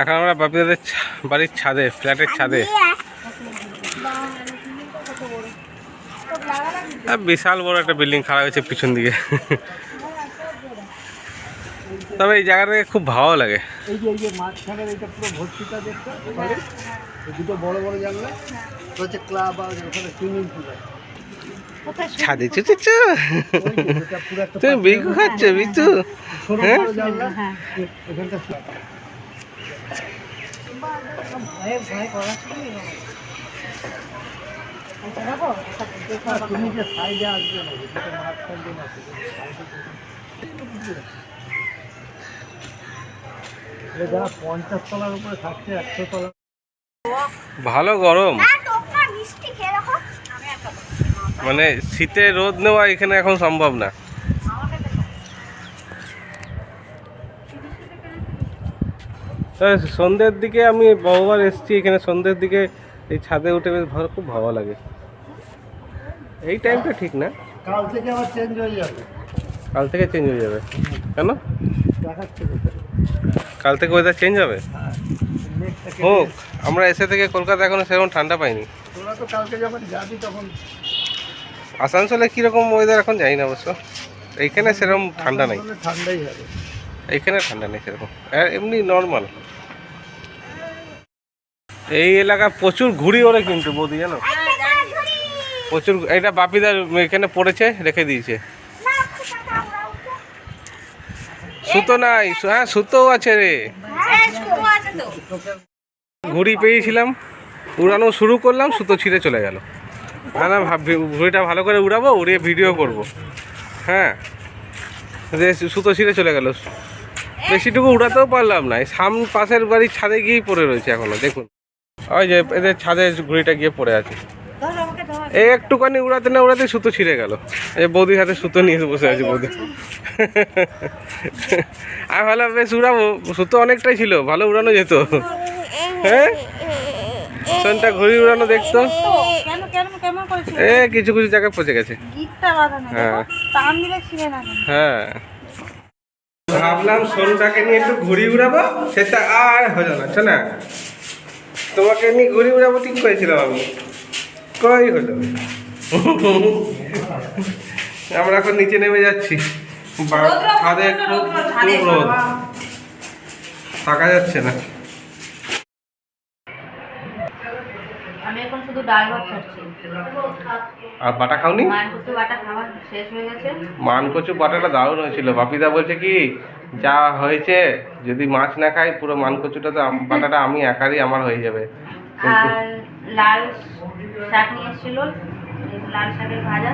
এখন আমরা বাপিদাদের বাড়ির ছাদে, ফ্ল্যাটের ছাদে। বিশাল বড় একটা বিল্ডিং খারাপ হয়েছে পিছন দিকে। তবে এই জায়গাটাকে খুব ভালো লাগে। ক্লাব আর ওখানে সুইমিং পুল আছে। ছাদে চুচেছ তুমি বিকু খাচ্ছ বিতু? হ্যাঁ? পঞ্চাশ তলার উপরে থাকছে একশো তলা ভালো গরম মানে শীতে রোদ নেওয়া এখানে এখন সম্ভব না। সন্ধ্যের দিকে আমি বহুবার এসেছি এখানে সন্ধ্যের দিকে এই ছাদে উঠে বেশ ভালো খুব ভালো লাগে। এই টাইমটা ঠিক না। কাল থেকে আবার চেঞ্জ হয়ে যাবে। কাল থেকে চেঞ্জ হয়ে যাবে। কেন? কাল থেকে ওয়েদার চেঞ্জ হবে? হোক আমরা এসে থেকে কলকাতা এখনও সেরকম ঠান্ডা পাইনি। তোরা তো কালকে যখন যাবি তখন আসানসোলে কীরকম ওয়েদার এখন জানি না অবশ্য। এইখানে সেরকম ঠান্ডা নেই। ঠান্ডাই হবে। এইখানে ঠান্ডা নেই সেরকম। এমনি নর্মাল এই এলাকা প্রচুর ঘুড়ি ওরে কিন্তু বৌদি জানো? প্রচুর এটা বাপিদার এখানে পড়েছে রেখে দিয়েছে। সুতো নাই হ্যাঁ সুতোও আছে রে। ঘুড়ি পেয়েছিলাম উড়ানো শুরু করলাম সুতো ছিঁড়ে চলে গেল। না না ভাব ঘুড়িটা ভালো করে উড়াবো উড়িয়ে ভিডিও করব। হ্যাঁ? যে সুতো ছিঁড়ে চলে গেল। বেশিটুকু উড়াতেও পারলাম না। সাম পাশের বাড়ির ছাদে গিয়েই পড়ে রয়েছে এখনও দেখুন। ওই যে এদের ছাদে ঘুড়িটা গিয়ে পড়ে আছে। এই একটুখানি উড়াতে না উড়াতে সুতো ছিঁড়ে গেল। এই বৌদির হাতে সুতো নিয়ে বসে আছে বৌদি। আর ভালো বেশ উড়াবো। সুতো অনেকটাই ছিল ভালো উড়ানো যেত। হ্যাঁ? সোনটা ঘুড়ি উড়ানো করেছিল? এ কিছু কিছু জায়গায় পচে গেছে। হ্যাঁ। হ্যাঁ। ভাবলাম সোনটাকে নিয়ে একটু ঘুড়ি উড়াবো সেটা আর হলো না শোনা। তোমাকে নিয়ে ঘুড়ি উড়াবো ঠিক করেছিলাম আমি। কই হলো? আমরা এখন নিচে নেমে যাচ্ছি। ছাদে খুব রোদ। থাকা যাচ্ছে না আমি এখন শুধু ডাল ভাত খাচ্ছি। আর বাটা খাওনি? মায়ের কুটু বাটা খাওয়া শেষ হয়ে গেছে। মান বাটাটা দারুণ হয়েছিল। বাপিদা বলছে কি যা হয়েছে যদি মাছ না খাই পুরো মানকচুটা তো বাটাটা আমি একারই আমার হয়ে যাবে। কিন্তু আর লাল শাক নিয়ে এসেছিল লাল শাকের ভাজা।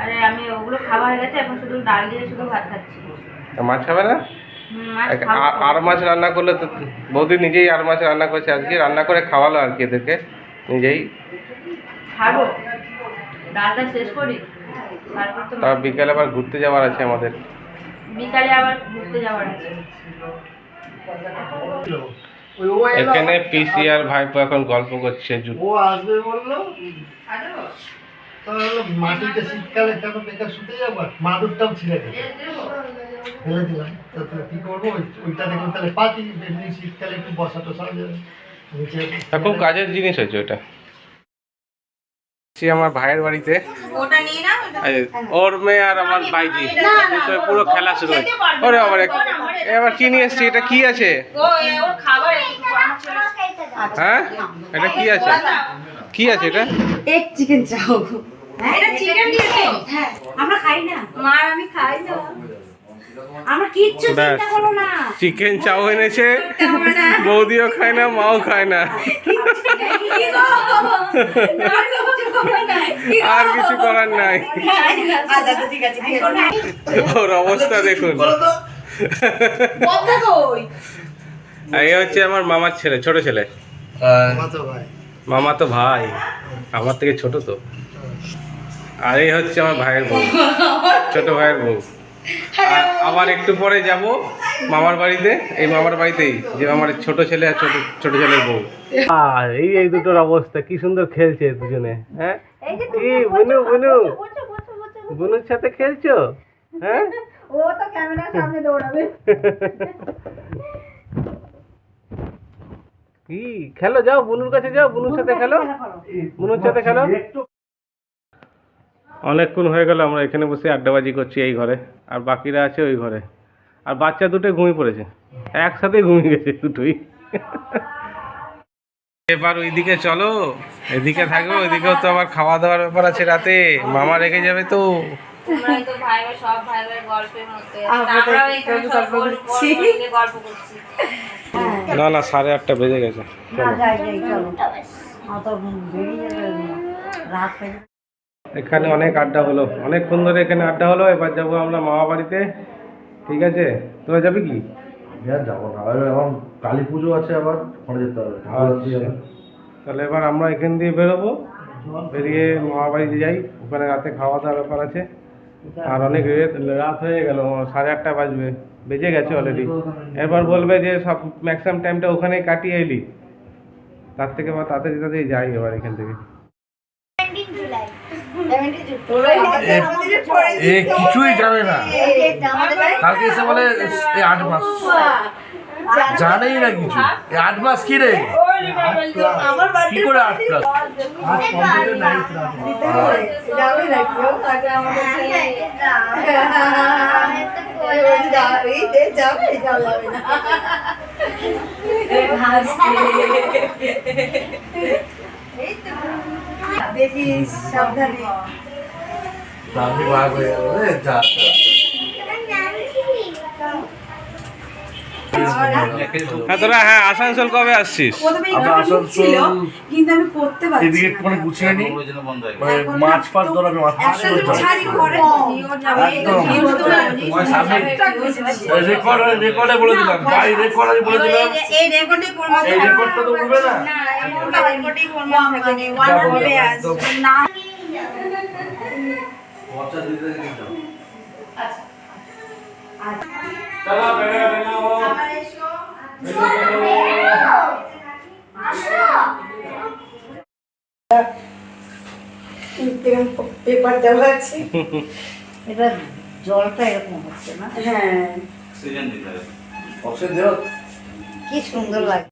আরে আমি ওগুলো খাওয়া হয়ে গেছে এখন শুধু ডাল দিয়ে শুধু ভাত খাচ্ছি। মাছ খাবে না? আর মাছ রান্না করলে তো বৌদি নিজেই আর মাছ রান্না করেছে আজকে রান্না করে খাওয়ালো আর কি এদেরকে নিজেই। খাব। ডালটা শেষ করি তারপর তো তারপর বিকেলে আবার ঘুরতে যাওয়ার আছে আমাদের। বিকালে আবার ঘুরতে যাওয়ার আছে। ওই ও এলো, এখানে পিসি আর ভাইপো এখন গল্প করছে ও আসবে বলল? মাটিতে শীতকালে কেন বেকার শুতে যাব? মাদুরটাও ছিঁড়ে ফেলে দিলাম। তো কি করব? ওইটা দেখুন তাহলে পাতি এমনি শীতকালে একটু বসা টসা নিচে খুব কাজের জিনিস হয়েছে ওটা আমার ভাইয়ের বাড়িতে। ওটা নিয়ে না এই ওর মেয়ে আর আমার বাইজি তো পুরো খেলা শুরু হয়েছে ওরে আবার এবার কি নিয়ে এসছি? এটা কি আছে? ছেলে- হ্যাঁ? এটা কি আছে? কি আছে এটা? এক চিকেন চাও এটা চিকেন দিয়েছে? হ্যাঁ আমরা খাই না। মা আমি খাই না। আমরা কিচ্ছু চিন্তা করো না। চিকেন চাও এনেছে। বৌদিও খায় না মাও খায় না। আর কিছু করার নাই। ওর অবস্থা দেখুন। এই হচ্ছে আমার মামার ছেলে ছোট ছেলে। মামা তো ভাই আমার থেকে ছোট তো। আর এই হচ্ছে আমার ভাইয়ের বউ ছোট ভাইয়ের বউ। আর আবার একটু পরে যাব মামার বাড়িতে এই মামার বাড়িতেই যে আমার ছোট ছেলে আর ছোট ছোট ছেলের বউ। আর এই এই দুটোর অবস্থা কি সুন্দর খেলছে দুজনে হ্যাঁ? কি বুনু বুনু? বুনুর সাথে খেলছো? হ্যাঁ? ও তো ক্যামেরার সামনে দৌড়াবে। কি খেলো যাও বুনুর কাছে যাও বুনুর সাথে খেলো। বুনুর সাথে খেলো। অনেকক্ষণ হয়ে গেল আমরা এখানে বসে আড্ডাবাজি করছি এই ঘরে আর বাকিরা আছে ওই ঘরে। আর বাচ্চা দুটো ঘুমিয়ে পড়েছে একসাথে ঘুমিয়ে গেছে দুটোই। এবার ওইদিকে চলো এদিকে থাকব ওইদিকেও তো আবার খাওয়া দাওয়ার ব্যাপার আছে রাতে মামা রেখে যাবে তো। না না সাড়ে আটটা বেজে গেছে। এখানে অনেক আড্ডা হলো। অনেকক্ষণ ধরে এখানে আড্ডা হলো এবার যাব আমরা মামা বাড়িতে। ঠিক আছে? তোরা যাবি কি? যাব না। এখন কালী পুজো আছে আবার ওখানে যেতে হবে। আচ্ছা। তাহলে এবার আমরা এখান দিয়ে বেরোবো। বেরিয়ে মামা বাড়িতে যাই। ওখানে রাতে খাওয়া দাওয়ার ব্যাপার আছে। আর অনেক রাত হয়ে গেল সাড়ে আটটা বাজবে। বেজে গেছে অলরেডি এরপর বলবে যে সব ম্যাক্সিমাম টাইমটা ওখানেই কাটিয়ে এলি। তার থেকে বা তাড়াতাড়ি তাড়াতাড়ি যাই এবার এখান থেকে। এ কিছুই জানে না। কালকে এসে বলে এই আট মাস। জানেই না কিছু। এই আট মাস কি রে? কি করে আট প্লাস? সাবধানে। আমি ভাগ হয়ে গেল রে যা হ্যাঁ তোরা হ্যাঁ আসানসোল কবে আসছিস? আমরা আসানসোল কিন্তু আমি করতে পারছি এদিকে না। গুছিয়ে নি। মানে মাছ ধরে আমি যাবে একদম। আমি রেকর্ড রেকর্ডে বলে দিলাম। ভাই রেকর্ড আমি বলে দিলাম। এই রেকর্ডে করব। এই রেকর্ডটা তো উঠবে না। না রেকর্ডিং করব মানে ওয়ান হবে আজ না পেপার দেওয়া আছে। এটা জলটা এরকম হচ্ছে না? হ্যাঁ। অক্সিজেন দেও কি সুন্দর লাগে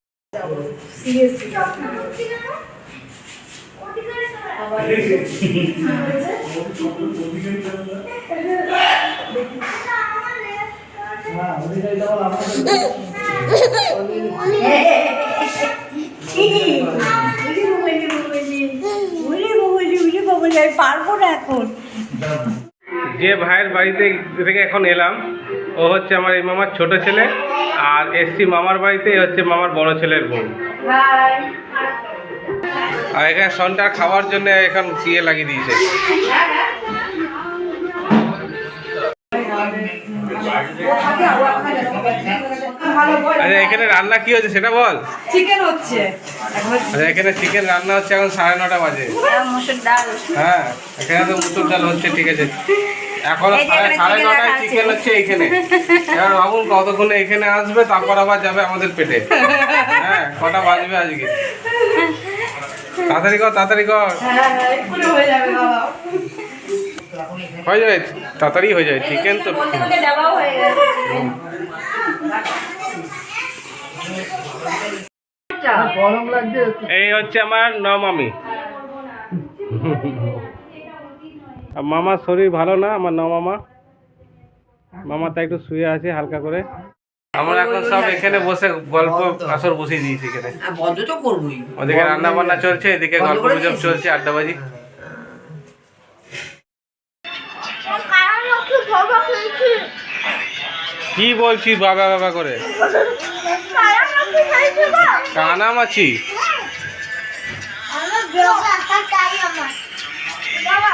এখন যে ভাইয়ের বাড়িতে থেকে এখন এলাম, ও হচ্ছে আমার এই মামার ছোট ছেলে, আর এসছি মামার বাড়িতে হচ্ছে মামার বড় ছেলের বউ। আর এখানে সনটার খাওয়ার জন্য এখন সিয়ে লাগিয়ে দিয়েছে। আচ্ছা এখানে রান্না কি হচ্ছে সেটা বল। চিকেন হচ্ছে। আচ্ছা এখানে চিকেন রান্না হচ্ছে এখন সাড়ে নটা বাজে। হ্যাঁ এখানে তো মুসুর ডাল হচ্ছে ঠিক আছে। এখন সাড়ে সাড়ে নটায় চিকেন হচ্ছে এইখানে এবার ভাবুন কতক্ষণে এখানে আসবে তারপর আবার যাবে আমাদের পেটে। হ্যাঁ কটা বাজবে আজকে? তাড়াতাড়ি কর তাড়াতাড়ি কর। হ্যাঁ যাবে, তাড়াতাড়ি হয়ে যাবে চিকেন তো? এই হচ্ছে আমার নমামি। মামার শরীর ভালো না, আমার নমামা? মামা তাই একটু শুয়ে আছে হালকা করে। আমরা এখন সব এখানে বসে গল্প আসর বসিয়ে দিয়েছি এখানে। বন্ধ তো করবোই। ওদিকে রান্না বান্না চলছে এদিকে গল্প গুজব চলছে আড্ডাবাজি কি বলছিস বাবা বাবা করে? কানামাছি ধরে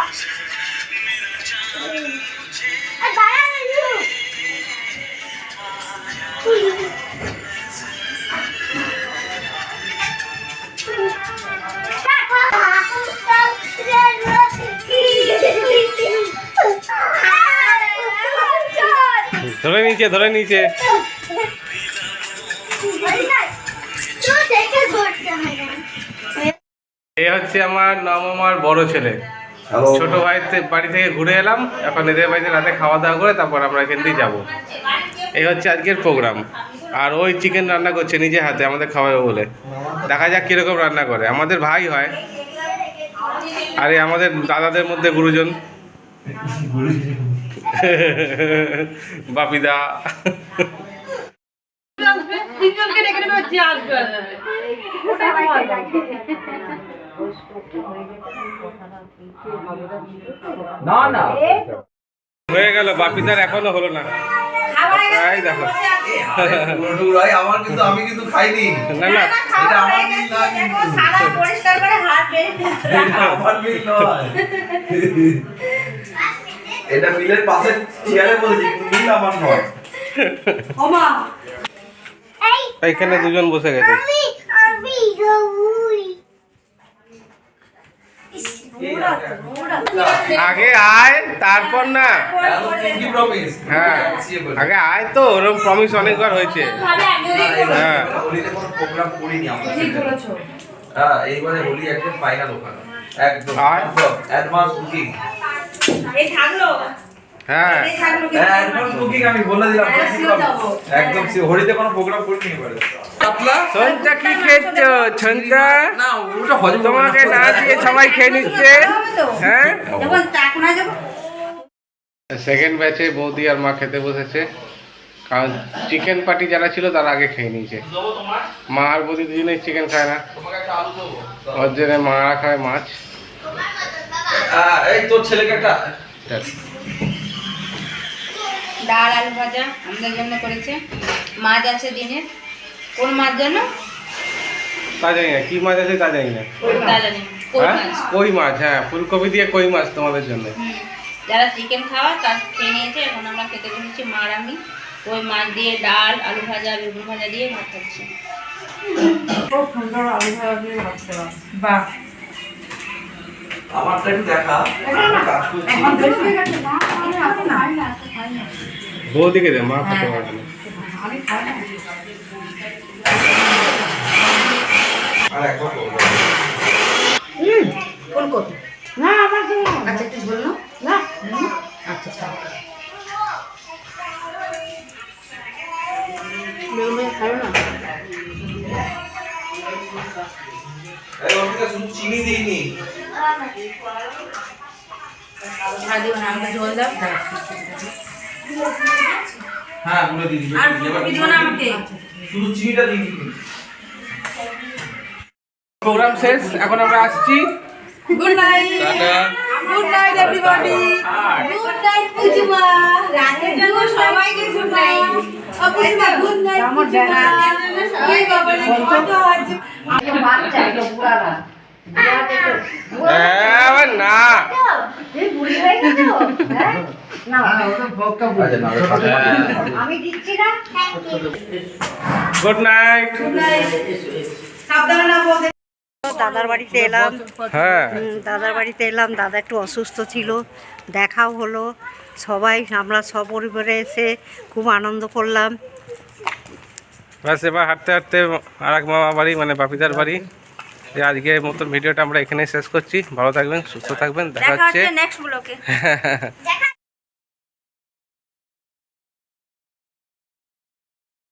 নিচে ধরে নিচে। এ হচ্ছে আমার নবমার বড় ছেলে। ছোট ভাইতে বাড়ি থেকে ঘুরে এলাম এখন এদের বাড়িতে রাতে খাওয়া দাওয়া করে তারপর আমরা এখান দিয়ে যাব। এই হচ্ছে আজকের প্রোগ্রাম আর ওই চিকেন রান্না করছে নিজে হাতে আমাদের খাওয়াবে বলে। দেখা যাক কীরকম রান্না করে। আমাদের ভাই হয়। আর আমাদের দাদাদের মধ্যে গুরুজন। বাপিদা। না না। হয়ে গেল বাপিদার এখনও হলো না। এই দেখো। আমার কিন্তু আমি কিন্তু খাইনি। না না। এটা আমার মিল না কিন্তু। পরিষ্কার করে হাত বের আমার মিল নয়। এটা মিলের পাশে চেয়ারে বলছি মিল আমার নয় ওমা। এইখানে দুজন বসে গেছে। আগে আয় তারপর না। হ্যাঁ। আগে আয় তো ওরকম প্রমিস অনেকবার হয়েছে। হ্যাঁ। হ্যাঁ এইবারে হোলি একদম ফাইনাল ওখানে। একদম অ্যাডভান্স বুকিং হ্যাঁ। হ্যাঁ অ্যাডভান্স বুকিং আমি বলে দিলাম একদম সে কোনো প্রোগ্রাম করিনি এবারে। পাতলা কি খেয়েছো সঞ্চা না ওটা হজম হবে তোমাকে না দিয়ে সবাই খেয়ে নিচ্ছে। হ্যাঁ? সেকেন্ড ব্যাচে বৌদি আর মা খেতে বসেছে। কারণ চিকেন পার্টি যারা ছিল তারা আগে খেয়ে নিয়েছে। মা আর বৌদি দুজনেই চিকেন খায় না। ওর জন্য মারা খায় মাছ। এই তোর ছেলেকে একটা ডাল আলু ভাজা আমাদের জন্য করেছে। মাছ আছে দিনের কোন মাছ জন্য তা জানি না কি মাছ আছে তা জানি না। জানি হ্যাঁ? মাছ? কই মাছ হ্যাঁ ফুলকপি দিয়ে কই মাছ তোমাদের জন্য? যারা চিকেন খাওয়া তার খেয়ে নিয়েছে এখন আমরা খেতে বসেছি মা আর আমি ওই মাছ দিয়ে ডাল আলু ভাজা বেগুন ভাজা দিয়ে ভাত খাচ্ছি। খুব সুন্দর আলু ভাজা দিয়ে ভাত খেলাম বাহ। আমারটা একটু দেখা। কাজ করছি। বৌদিকে দে মা খেতে পারবে না। আর একবার ফুলকপি না আমার আচ্ছা একটু ঝোল না। আচ্ছা আচ্ছা। না? চিনি দিইনি। হ্যাঁ গুলো দিয়ে দিবি আর ফুলকপি দিও না আমাকে? শুধু চিনিটা দিইনি প্রোগ্রাম শেষ এখন আমরা আসছি। Good night tata. Good night everybody good night Pujuma. রাতের জন্য সবাইকে good night Pujuma good night আমার ওই বাবা রে কত আছে হ্যাঁ, আবার না না, গুড নাইট দাদার বাড়িতে এলাম। হ্যাঁ। দাদার বাড়িতে এলাম। দাদা একটু অসুস্থ ছিল। দেখাও হলো। সবাই আমরা সপরিবারে এসে খুব আনন্দ করলাম। ব্যাস এবার হাঁটতে হাঁটতে আর এক মামা বাড়ি মানে বাপিদার বাড়ি। এই আজকের মতন ভিডিওটা আমরা এখানেই শেষ করছি। ভালো থাকবেন সুস্থ থাকবেন দেখা হচ্ছে। নেক্সট